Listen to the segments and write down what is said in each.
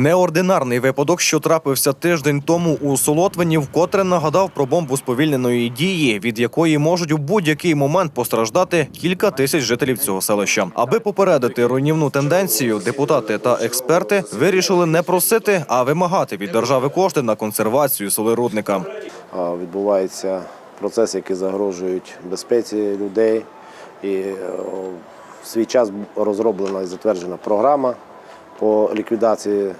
Неординарний випадок, що трапився тиждень тому у Солотвині, вкотре нагадав про бомбу сповільненої дії, від якої можуть у будь-який момент постраждати кілька тисяч жителів цього селища. Аби попередити руйнівну тенденцію, депутати та експерти вирішили не просити, а вимагати від держави кошти на консервацію солерудника. А, відбуваються процеси, які загрожують безпеці людей. І е, в свій час розроблена і затверджена програма по ліквідації е,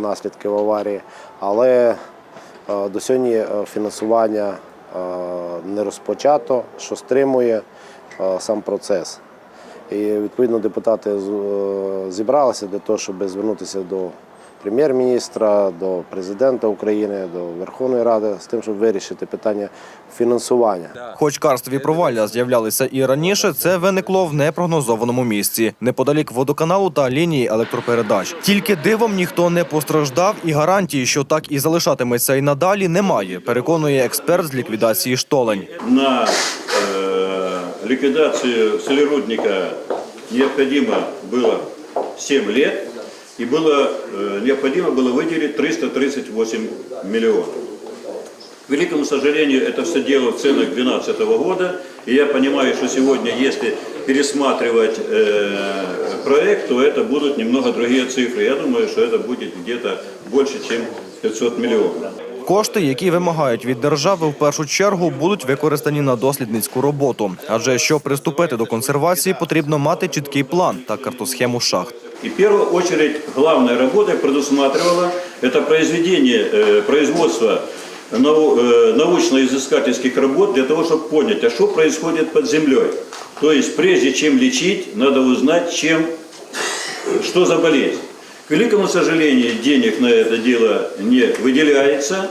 наслідків аварії, але е, до сьогодні е, фінансування не розпочато, що стримує сам процес. І відповідно депутати зібралися для того, щоб звернутися до прем'єр-міністра, до президента України, до Верховної Ради з тим, щоб вирішити питання фінансування. Хоч карстові провалля з'являлися і раніше, це виникло в непрогнозованому місці неподалік водоканалу та лінії електропередач. Тільки дивом ніхто не постраждав, і гарантії, що так і залишатиметься і надалі, немає. Переконує експерт з ліквідації штолень. на э, ликвидацию солерудника необходимо было 7 лет и было, э, необходимо было выделить 338 миллионов. К великому сожалению, это все дело в ценах 2012 года. И я понимаю, что сегодня, если пересматривать э, проект, то это будут немного другие цифры. Я думаю, что это будет где-то больше, чем 500 миллионов. Кошти, які вимагають від держави, в першу чергу будуть використані на дослідницьку роботу. Адже щоб приступити до консервації, потрібно мати чіткий план та картосхему шахт. И в первую очередь главная работа предусматривала это произведение э, производства нау- э, научно-изыскательских работ для того, чтобы понять, а что происходит под землей. То есть прежде чем лечить, надо узнать, чем, что за болезнь. К великому сожалению, денег на это дело не выделяется.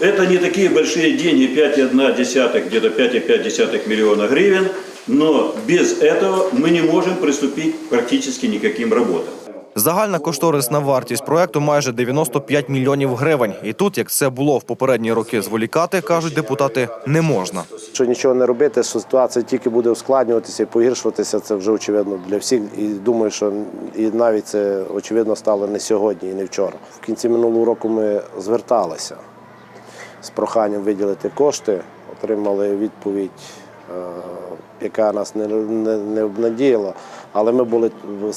Это не такие большие деньги, 5,1, где-то 5,5 миллиона гривен, но без этого мы не можем приступить к практически никаким работам. Загальна кошторисна вартість проекту майже 95 мільйонів гривень. І тут, як це було в попередні роки, зволікати кажуть депутати, не можна. Якщо нічого не робити, що ситуація тільки буде ускладнюватися і погіршуватися, це вже очевидно для всіх. І думаю, що і навіть це очевидно стало не сьогодні і не вчора. В кінці минулого року ми зверталися з проханням виділити кошти, отримали відповідь, яка нас не, не, не обнадіяла. Але ми були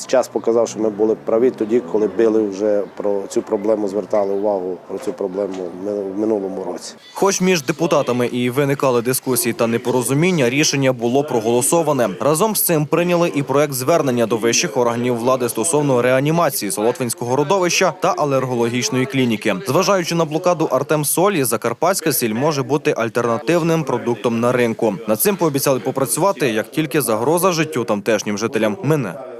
час показав, що ми були праві тоді, коли били вже про цю проблему, звертали увагу про цю проблему в минулому році. Хоч між депутатами і виникали дискусії та непорозуміння, рішення було проголосоване. Разом з цим прийняли і проект звернення до вищих органів влади стосовно реанімації Солотвинського родовища та алергологічної клініки. Зважаючи на блокаду Артем Солі, закарпатська сіль може бути альтернативним продуктом на ринку. Над цим пообіцяли попрацювати, як тільки загроза життю тамтешнім жителям мине.